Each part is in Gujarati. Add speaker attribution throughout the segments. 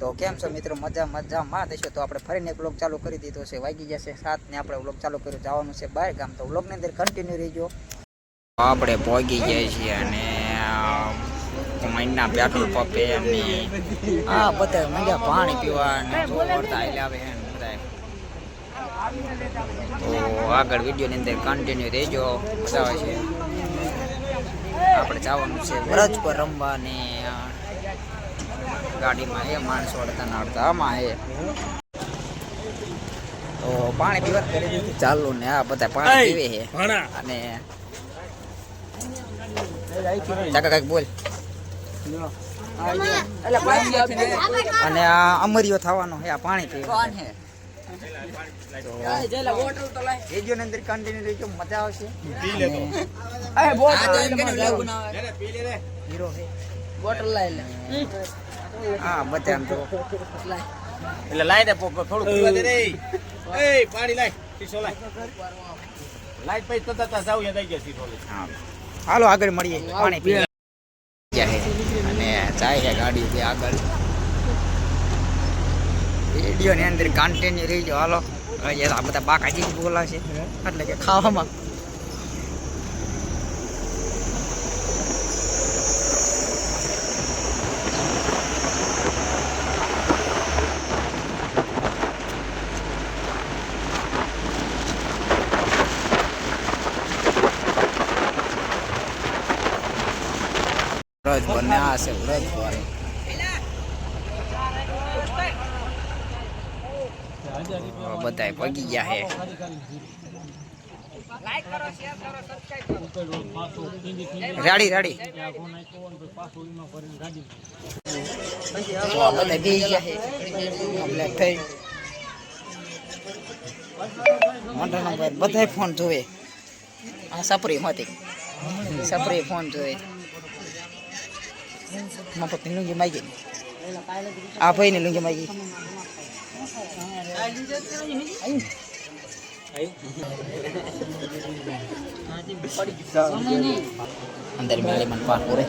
Speaker 1: તો કેમ છો મિત્રો? મજા મજામાં દેશો તો આપણે ફરીને એક વ્લોગ ચાલુ કરી દીધો છે. વાગી જશે સાત ને આપણે વ્લોગ ચાલુ કર્યો. જવાનું છે બહાર ગામ. તો વ્લોગની અંદર કન્ટિન્યુ રહીજો. આપણે પહોંચી જાય છીએ અને મહિના પેટ્રોલ પંપે અને, હા, બધા મજા પાણી પીવા અને જો આવે તો આગળ વિડીયોની અંદર કન્ટિન્યુ રહેજો. મજા છે. આપણે જવાનું છે વ્રજ પર રમવા ને આ ગાડીમાં એ માણસો અડતા ના અડતા આમાં એ. તો પાણી પીવા કરી દીધું ચાલુ ને આ બધા પાણી પીવે છે. અને ચાકા કાંઈક બોલ. અને આ અમરિયો થવાનો છે આ પાણી પીવે. રેડિયો ની અંદર કન્ટિન્યુ રહેજો મજા આવશે. હીરો છે.
Speaker 2: બોટલ લાઈ લે.
Speaker 1: હા બધા તો
Speaker 3: એટલે લાઈ દે થોડું પીવા દે રે. એ પાણી લાઈ શીશો લાઈ લાઈટ પછી તતા તા જાવ યાદ આવી ગયા શીશો લઈ
Speaker 1: હા. હાલો આગળ મળીએ. પાણી પીવા ગયા અને જાય છે ગાડી થી આગળ. રેડિયો ની અંદર કન્ટિન્યુ રહીજો હાલો. હવે આ બધા બાકાજી બોલાશે. એટલે કે ખાવામાં. વ્રજ બને, આ છે વ્રજ પર બધા પગી ગયા હે. રાડી રાડી. બધા બેસી ગયા હે. થઈ. મંડળના ભાઈ બધાય ફોન જોવે. આ સપરી હતી. સપરી ફોન જોવે. મફતની લુંગી માગી આ ભાઈને લુંગી માગી અંદર મેળે મન પાર પૂરે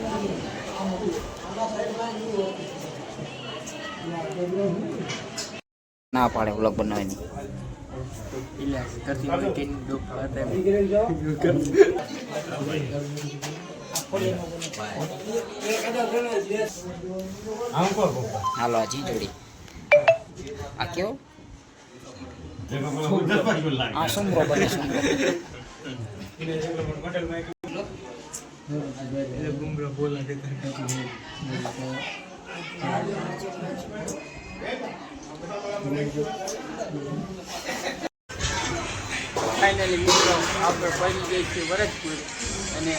Speaker 1: ના પાડે વ્લોગ બનાવવાની હાલો હજી જોડી આ કેવો? આ સુમરો બને સુમરો
Speaker 2: ફાઇનલી મિત્રો, આપણે પડી ગઈ છે વરજપુર અને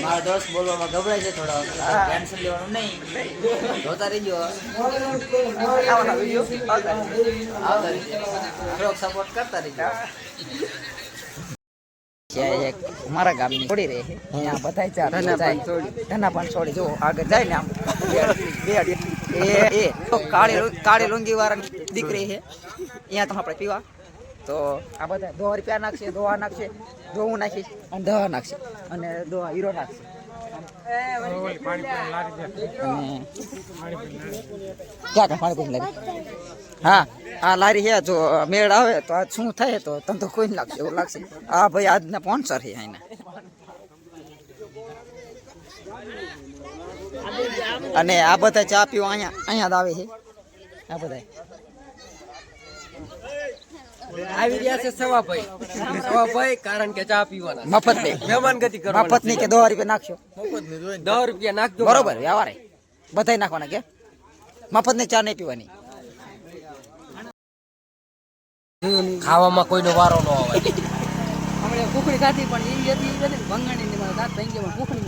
Speaker 2: મારા દોસ્ત બોલવામાં ગભરાય છે થોડો. ટેન્શન લેવાનું જોતા રહીજો સપોર્ટ
Speaker 1: ત્યાં ગામની છોડી રહે ત્યાં બધા ચાર ધના પણ છોડી જો આગળ જાય ને આમ બે એ કાળી કાળી લુંગી વાળાની દીકરી છે. અહીંયા તો આપણે પીવા. તો આ બધા દોહ રૂપિયા નાખશે, દોહા નાખશે, દોહું નાખીશ અને દવા નાખશે. અને દોહા હીરો નાખશે. હા, આ લારી છે, જો મેળ આવે તો આજ શું થાય તો તમને કોઈ લાગશે, એવું લાગશે. આ ભાઈ આજના સ્પોન્સર છે અહીંના અને આ બધા ચા પીવા અહીંયા અહીંયા જ આવે છે. આ બધા.
Speaker 2: આવી ગયા છે સવાભાઈ. સવાભાઈ કારણ કે ચા પીવાના
Speaker 1: મફત દે
Speaker 2: મહેમાન ગતિ
Speaker 1: મફતની કે દો રૂપિયા નાખશો?
Speaker 2: દસ રૂપિયા નાખજો.
Speaker 1: બરોબર વ્યવહાર. બધા નાખવાના કે? મફતની ચા નહીં પીવાની.
Speaker 2: ખાવામાં કોઈનો વારો ન આવે.
Speaker 4: હમણાં કુકડી ખાધી પણ એ હતી ને ભંગાણી ને મારા દાંત ભાંગી ગયા કુકડી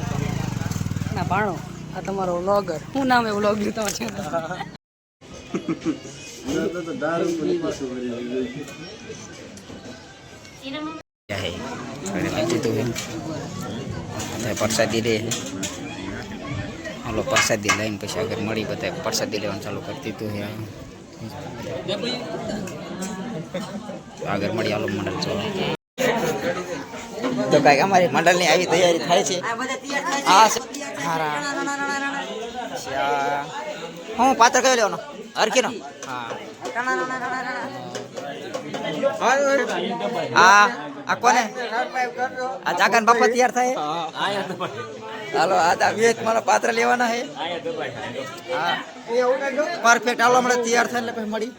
Speaker 4: ના ભાણો. આ તમારો વ્લોગર શું નામ એ વ્લોગ લીધો છે.
Speaker 1: પ્રસાદી લે હાલો પ્રસાદી લઈને પછી આગળ મળી બધા પ્રસાદી લેવાનું ચાલુ કરી દીધું હે આગળ મળી હાલો મંડળ ચાલો તો કાંઈક અમારી મંડળની આવી તૈયારી થાય છે. હા છે. હું પાત્ર કયો લેવાનો? હરકીનો હા, આ કોને? આ જાગન બાપા તૈયાર થાય? હાલો, આ તા મારા પાત્ર લેવાના હે હા. પરફેક્ટ હાલો હમણાં તૈયાર થાય એટલે પછી મળી.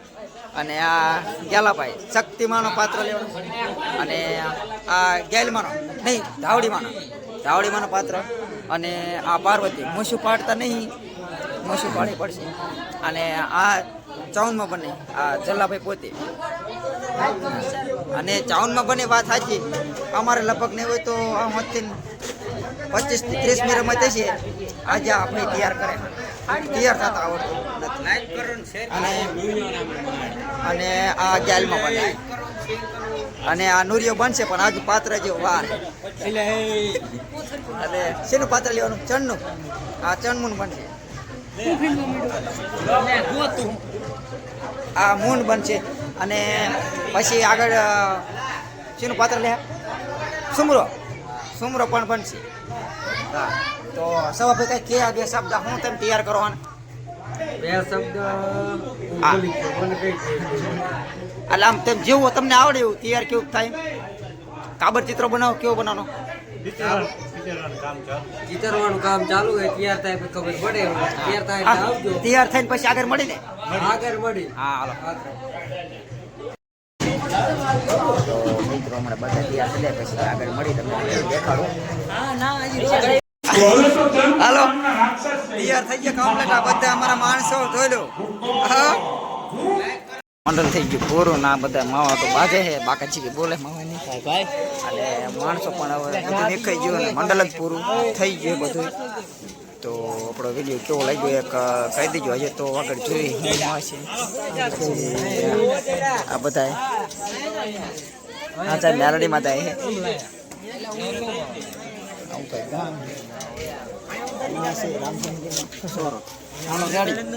Speaker 1: અને આ ગેલાભાઈ, શક્તિમાનો પાત્ર લેવાનો. અને આ ગેલમાનો, નહીં, ધાવડીમાનો. ધાવડીમાનો પાત્ર. અને આ પાર્વતી મોશું પાડતા નહીં. મોશું પાડી પડશે. અને આ ચાઉનમાં બને આ જલ્લાભાઈ પોતે. અને ચાઉનમાં બને વાત સાચી. અમારે લગભગ નહીં હોય તો આ મતથી પચીસથી ત્રીસ મિનિટમાં તે છે આજે આપણે તૈયાર કરે. તૈયાર થતા આવડતું નથી. અને અને આ ગેલમાં બને. અને આ નુરિયો બનશે પણ આજુ પાત્ર જેવું વાર. એટલે શેનું પાત્ર લેવાનું? ચણનું. આ ચણમૂન બનશે. આ મૂન બનશે અને પછી આગળ શીનું પાત્ર લે? સુમરો. સુમરો પણ બનશે હા તો સવાભાઈ કઈ કે આ બે શબ્દ હું તમે તૈયાર કરવાના?
Speaker 2: બે શબ્દ કઈ
Speaker 1: એટલે આમ તેમ જેવું તમને આવડે એવું તૈયાર કેવું થાય? કાબર ચિત્ર બનાવો કેવો બનાવવાનો?
Speaker 2: ચિતરવાનું કામ ચાલુ હોય તૈયાર થાય પછી ખબર પડે. તૈયાર થાય આવજો.
Speaker 1: તૈયાર થઈને પછી આગળ મળી ને
Speaker 2: આગળ મળી.
Speaker 1: હા હાલો. મિત્રો હમણાં બધા તૈયાર થઈ જાય પછી આગળ મળી તમને દેખાડું. હાલો. તૈયાર થઈ ગયા કમ્પ્લીટ આ બધા અમારા માણસો જોઈ લો. હા. મંડળ થઈ ગયું. પૂરું ના બધા માવા તો બાજે છે. બાકાજી કે બોલે માવા નહીં થાય ભાઈ. અને માણસો પણ હવે બધું દેખાઈ ગયું અને મંડળ જ પૂરું થઈ ગયું બધું. તો આપણો વીડિયો કેવો લાગ્યો એક કહી દેજો. હજે તો આગળ જોઈ છે. આ બધા હા સાહેબ મેલડી માતા છે. આવું